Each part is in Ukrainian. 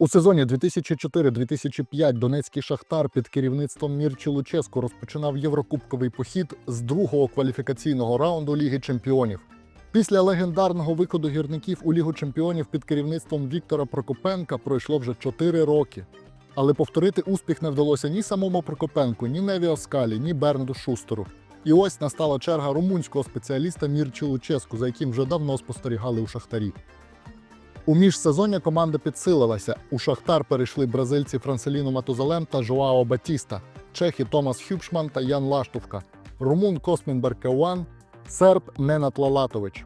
У сезоні 2004-2005 Донецький Шахтар під керівництвом Мірчі Луческу розпочинав єврокубковий похід з другого кваліфікаційного раунду Ліги Чемпіонів. Після легендарного виходу гірників у Лігу Чемпіонів під керівництвом Віктора Прокопенка пройшло вже 4 роки. Але повторити успіх не вдалося ні самому Прокопенку, ні Неві Оскалі, ні Бернду Шустеру. І ось настала черга румунського спеціаліста Мірчі Луческу, за яким вже давно спостерігали у Шахтарі. У міжсезоння команда підсилилася. У Шахтар перейшли бразильці Франселіно Матузалем та Жоао Батіста, чехи Томас Хюбшман та Ян Лаштовка, румун Космін Беркеуан, серб Ненат Лалатович.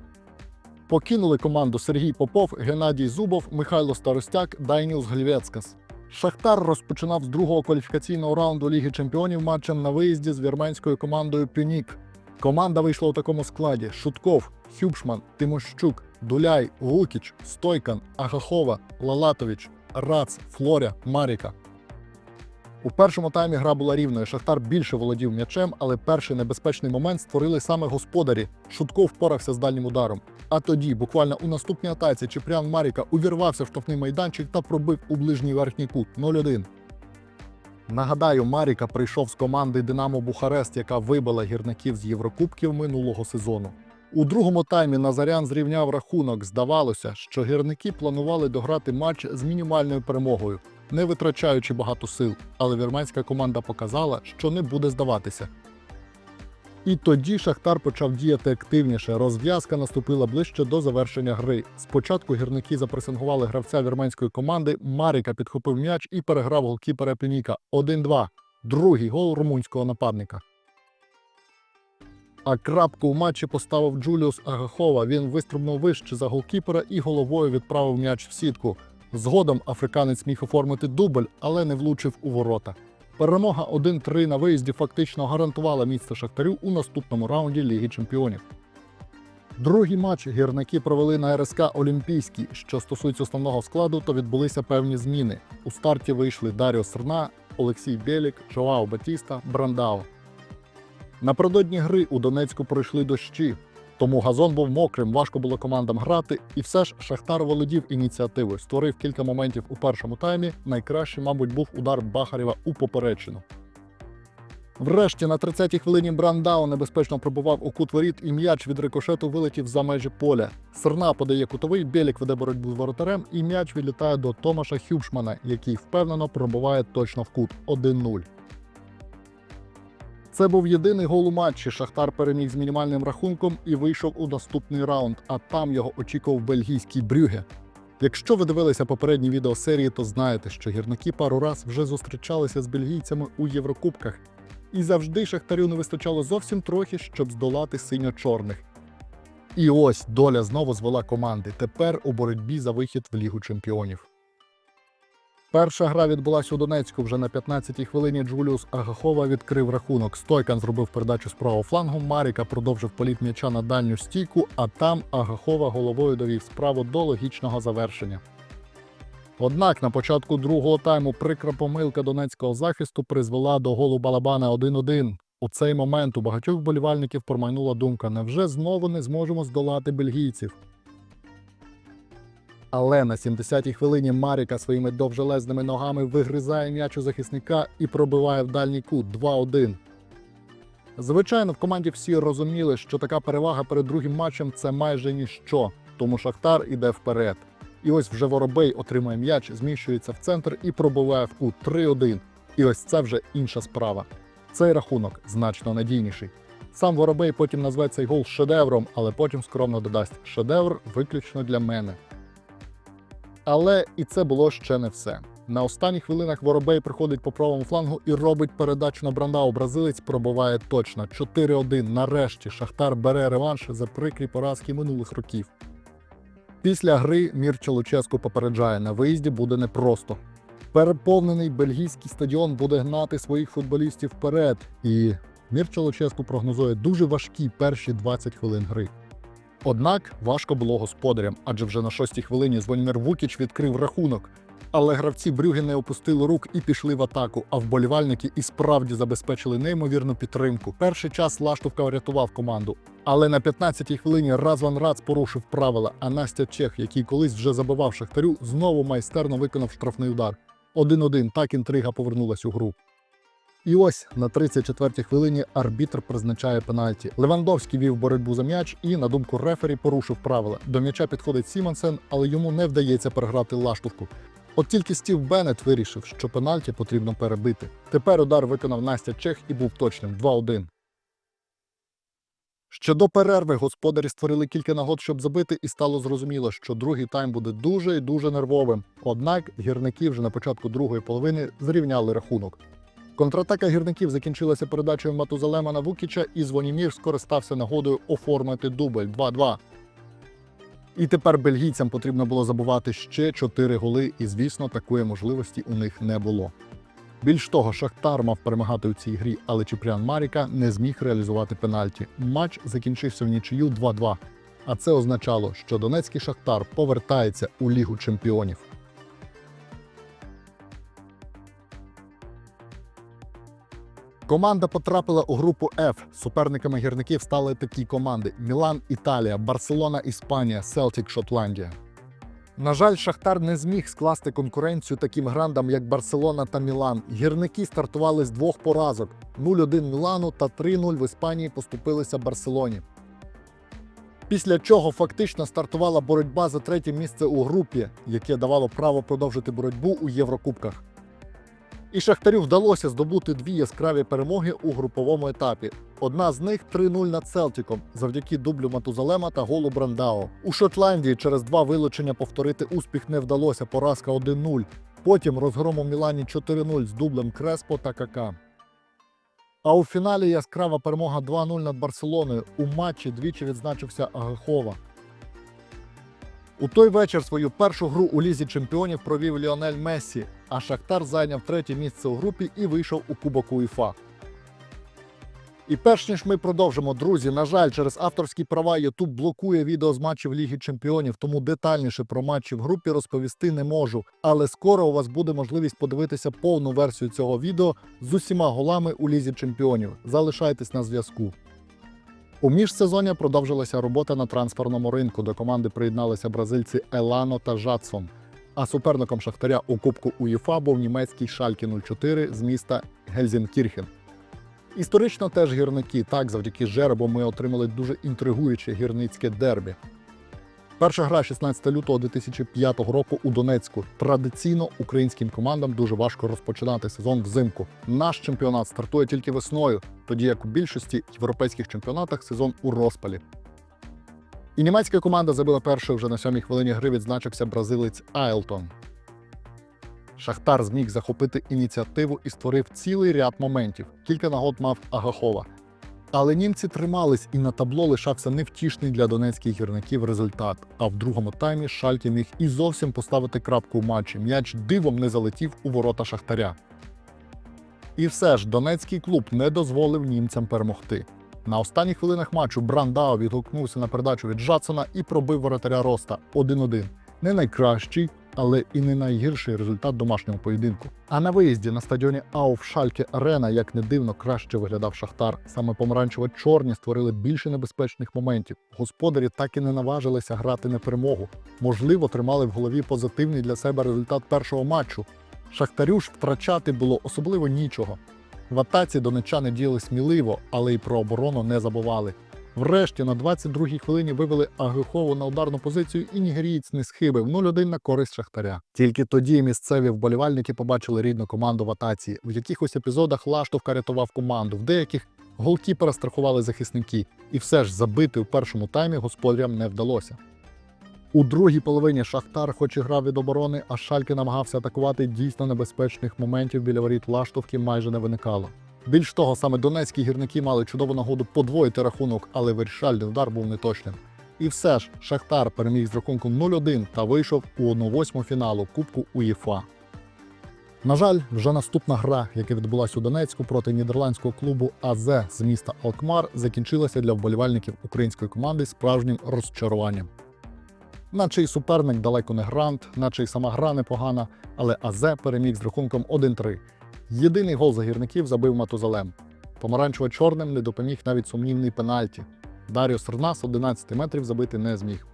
Покинули команду Сергій Попов, Геннадій Зубов, Михайло Старостяк, Дайніус Глівецкас. Шахтар розпочинав з другого кваліфікаційного раунду Ліги Чемпіонів матчем на виїзді з вірменською командою Пюнік. Команда вийшла у такому складі: Шутков, Хюбшман, Тимощук, Дуляй, Лукіч, Стойкан, Агахова, Лалатович, Рац, Флоря, Маріка. У першому таймі гра була рівною. Шахтар більше володів м'ячем, але перший небезпечний момент створили саме господарі. Шутко впорався з дальнім ударом. А тоді, буквально у наступній атаці, Чіпрян Маріка увірвався в штрафний майданчик та пробив у ближній верхній кут 0-1. Нагадаю, Маріка прийшов з команди Динамо Бухарест, яка вибила гірників з Єврокубків минулого сезону. У другому таймі Назарян зрівняв рахунок. Здавалося, що гірники планували дограти матч з мінімальною перемогою, не витрачаючи багато сил. Але вірменська команда показала, що не буде здаватися. І тоді Шахтар почав діяти активніше. Розв'язка наступила ближче до завершення гри. Спочатку гірники запресингували гравця вірменської команди. Маріка підхопив м'яч і переграв голкіпера Пініка 1-2. Другий гол румунського нападника. А крапку у матчі поставив Джуліус Агахова. Він вистрибнув вище за голкіпера і головою відправив м'яч в сітку. Згодом африканець міг оформити дубль, але не влучив у ворота. Перемога 1-3 на виїзді фактично гарантувала місце Шахтарю у наступному раунді Ліги Чемпіонів. Другий матч гірники провели на РСК Олімпійський. Що стосується основного складу, то відбулися певні зміни. У старті вийшли Даріо Серна, Олексій Бєлік, Жоао Батіста, Брандау. Напередодні гри у Донецьку пройшли дощі, тому газон був мокрим, важко було командам грати, і все ж Шахтар володів ініціативою, створив кілька моментів у першому таймі. Найкращий, мабуть, був удар Бахарєва у поперечину. Врешті на 30-й хвилині Брандау небезпечно пробував у кут воріт, і м'яч від рикошету вилетів за межі поля. Серна подає кутовий, Бєлік веде боротьбу з воротарем, і м'яч відлітає до Томаша Хюбшмана, який впевнено пробиває точно в кут 1-0. Це був єдиний гол у матчі. Шахтар переміг з мінімальним рахунком і вийшов у наступний раунд, а там його очікував бельгійський Брюге. Якщо ви дивилися попередні відео серії, то знаєте, що гірники пару раз вже зустрічалися з бельгійцями у Єврокубках, і завжди Шахтарю не вистачало зовсім трохи, щоб здолати синьо-чорних. І ось доля знову звела команди. Тепер у боротьбі за вихід в Лігу Чемпіонів. Перша гра відбулася у Донецьку. Вже на 15-й хвилині Джуліус Агахова відкрив рахунок. Стойкан зробив передачу з правого флангу. Маріка продовжив політ м'яча на дальню стійку, а там Агахова головою довів справу до логічного завершення. Однак на початку другого тайму прикра помилка донецького захисту призвела до голу Балабана 1-1. У цей момент у багатьох болівальників промайнула думка: невже знову не зможемо здолати бельгійців? Але на 70-й хвилині Маріка своїми довжелезними ногами вигризає м'яч у захисника і пробиває в дальній кут 2-1. Звичайно, в команді всі розуміли, що така перевага перед другим матчем це майже ніщо, тому Шахтар іде вперед. І ось вже Воробей отримує м'яч, зміщується в центр і пробиває в кут 3-1. І ось це вже інша справа. Цей рахунок значно надійніший. Сам Воробей потім назве цей гол шедевром, але потім скромно додасть шедевр виключно для мене. Але і це було ще не все. На останніх хвилинах Воробей приходить по правому флангу і робить передачу на Брандау. Бразилець пробиває точно 4-1. Нарешті Шахтар бере реванш за прикрі поразки минулих років. Після гри Мірча Луческу попереджає, на виїзді буде непросто. Переповнений бельгійський стадіон буде гнати своїх футболістів вперед, і Мірча Луческу прогнозує дуже важкі перші 20 хвилин гри. Однак важко було господарям, адже вже на шостій хвилині Звольмір Вукіч відкрив рахунок. Але гравці Брюги не опустили рук і пішли в атаку. А вболівальники і справді забезпечили неймовірну підтримку. Перший час Лаштовка врятував команду. Але на 15-й хвилині Разван Рац порушив правила. А Настя Чех, який колись вже забивав Шахтарю, знову майстерно виконав штрафний удар. 1-1, так інтрига повернулась у гру. І ось на 34-й хвилині арбітр призначає пенальті. Левандовський вів боротьбу за м'яч і, на думку рефері, порушив правила. До м'яча підходить Сімонсен, але йому не вдається переграти лаштовку. От тільки Стів Беннет вирішив, що пенальті потрібно перебити. Тепер удар виконав Настя Чех і був точним 2-1. Ще до перерви господарі створили кілька нагод, щоб забити, і стало зрозуміло, що другий тайм буде дуже і дуже нервовим. Однак гірники вже на початку другої половини зрівняли рахунок. Контратака гірників закінчилася передачею Матузалема на Вукіча, і Звонімір скористався нагодою оформити дубль 2-2. І тепер бельгійцям потрібно було забувати ще 4 голи, і, звісно, такої можливості у них не було. Більш того, Шахтар мав перемагати у цій грі, але Чіпрян Маріка не зміг реалізувати пенальті. Матч закінчився в нічию 2-2. А це означало, що Донецький Шахтар повертається у Лігу чемпіонів. Команда потрапила у групу F. Суперниками гірників стали такі команди: Мілан, Італія, Барселона, Іспанія, Селтік, Шотландія. На жаль, Шахтар не зміг скласти конкуренцію таким грандам, як Барселона та Мілан. Гірники стартували з двох поразок: 0-1 Мілану та 3-0 в Іспанії поступилися Барселоні. Після чого фактично стартувала боротьба за третє місце у групі, яке давало право продовжити боротьбу у Єврокубках. І Шахтарю вдалося здобути дві яскраві перемоги у груповому етапі. Одна з них 3-0 над Селтіком завдяки дублю Матузалема та голу Брандао. У Шотландії через два вилучення повторити успіх не вдалося. Поразка 1-0. Потім розгром у Мілані 4-0 з дублем Креспо та Кака. А у фіналі яскрава перемога 2-0 над Барселоною. У матчі двічі відзначився Агахова. У той вечір свою першу гру у лізі чемпіонів провів Ліонель Мессі, а Шахтар зайняв третє місце у групі і вийшов у Кубок УЄФА. І перш ніж ми продовжимо, друзі, на жаль, через авторські права YouTube блокує відео з матчів Ліги Чемпіонів, тому детальніше про матчі в групі розповісти не можу. Але скоро у вас буде можливість подивитися повну версію цього відео з усіма голами у Лізі Чемпіонів. Залишайтесь на зв'язку. У міжсезоння продовжилася робота на трансферному ринку. До команди приєдналися бразильці Елано та Жадсон. А суперником Шахтаря у Кубку УЄФА був німецький Шалькі 04 з міста Гельзінкірхен. Історично теж гірники. Так, завдяки жеребу ми отримали дуже інтригуюче гірницьке дербі. Перша гра 16 лютого 2005 року у Донецьку. Традиційно українським командам дуже важко розпочинати сезон взимку. Наш чемпіонат стартує тільки весною, тоді як у більшості європейських чемпіонатах сезон у розпалі. І німецька команда забила першою вже на сьомій хвилині гри відзначився бразилець Айлтон. Шахтар зміг захопити ініціативу і створив цілий ряд моментів. Кілька нагод мав Агахова. Але німці тримались, і на табло лишався невтішний для донецьких гірників результат. А в другому таймі Шалькі міг і зовсім поставити крапку у матчі. М'яч дивом не залетів у ворота Шахтаря. І все ж донецький клуб не дозволив німцям перемогти. На останніх хвилинах матчу Брандау відгукнувся на передачу від Джадсона і пробив воротаря Роста 1-1. Не найкращий, але і не найгірший результат домашнього поєдинку. А на виїзді на стадіоні Ауф Шальке Арена, як не дивно, краще виглядав Шахтар. Саме помаранчево-чорні створили більше небезпечних моментів. Господарі так і не наважилися грати на перемогу. Можливо, тримали в голові позитивний для себе результат першого матчу. Шахтарю ж втрачати було особливо нічого. В атаці донечани діяли сміливо, але й про оборону не забували. Врешті на 22-й хвилині вивели Агихову на ударну позицію, і нігерієць не схибив 0-1 на користь Шахтаря. Тільки тоді місцеві вболівальники побачили рідну команду в атаці. В якихось епізодах Лаштовка рятував команду, в деяких голки перестрахували захисники, і все ж забити у першому таймі господарям не вдалося. У другій половині Шахтар, хоч і грав від оборони, а Шальки намагався атакувати дійсно небезпечних моментів біля воріт Лаштовки майже не виникало. Більш того, саме донецькі гірники мали чудову нагоду подвоїти рахунок, але вирішальний удар був неточним. І все ж Шахтар переміг з рахунком 0-1 та вийшов у 1-8 фіналу Кубку УЄФА. На жаль, вже наступна гра, яка відбулася у Донецьку проти нідерландського клубу АЗ з міста Алкмар, закінчилася для вболівальників української команди справжнім розчаруванням. Наче й суперник далеко не грант, наче й сама гра непогана, але АЗ переміг з рахунком 1-3. Єдиний гол загірників забив Матузалем. Помаранчево-чорним не допоміг навіть сумнівний пенальті. Даріо Серна з 11 метрів забити не зміг.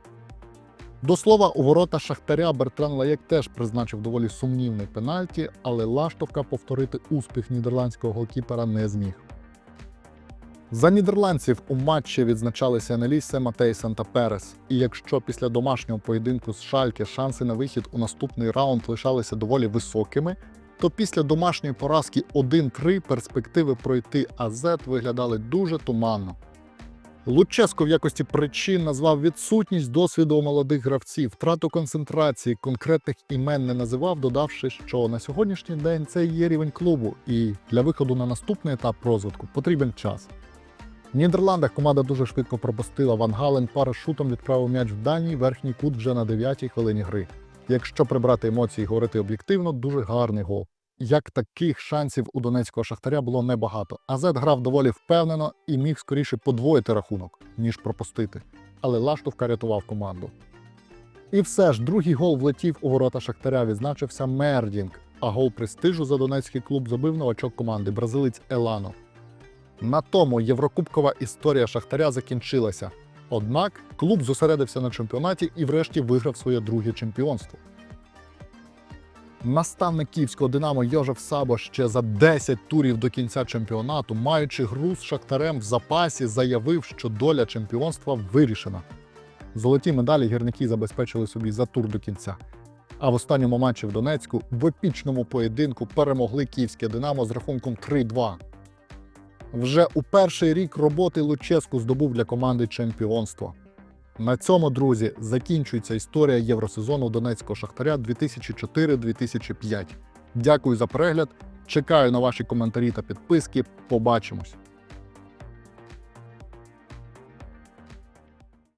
До слова, у ворота Шахтаря Бертран Лаєк теж призначив доволі сумнівний пенальті, але Лаштовка повторити успіх нідерландського голкіпера не зміг. За нідерландців у матчі відзначалися Енелісе Матейсен та Перес. І якщо після домашнього поєдинку з Шальке шанси на вихід у наступний раунд лишалися доволі високими, то після домашньої поразки 1-3 перспективи пройти АЗ виглядали дуже туманно. Луческо в якості причин назвав відсутність досвіду у молодих гравців, втрату концентрації, конкретних імен не називав, додавши, що на сьогоднішній день це є рівень клубу, і для виходу на наступний етап розвитку потрібен час. В Нідерландах команда дуже швидко пропустила. Ван Гален парашутом відправив м'яч в дальній верхній кут вже на 9-й хвилині гри. Якщо прибрати емоції і говорити об'єктивно, дуже гарний гол. Як таких шансів у донецького шахтаря було небагато. АЗ грав доволі впевнено і міг скоріше подвоїти рахунок, ніж пропустити. Але Лаштовка рятував команду. І все ж, другий гол влетів у ворота Шахтаря, відзначився Мердінг, а гол престижу за донецький клуб забив новачок команди бразилець Елано. На тому єврокубкова історія Шахтаря закінчилася. Однак клуб зосередився на чемпіонаті і врешті виграв своє друге чемпіонство. Наставник київського Динамо Йожев Сабо ще за 10 турів до кінця чемпіонату, маючи гру з Шахтарем в запасі, заявив, що доля чемпіонства вирішена. Золоті медалі гірники забезпечили собі за тур до кінця. А в останньому матчі в Донецьку в епічному поєдинку перемогли київське Динамо з рахунком 3-2. Вже у перший рік роботи Луческу здобув для команди чемпіонство. На цьому, друзі, закінчується історія євросезону Донецького Шахтаря 2004-2005. Дякую за перегляд. Чекаю на ваші коментарі та підписки. Побачимось!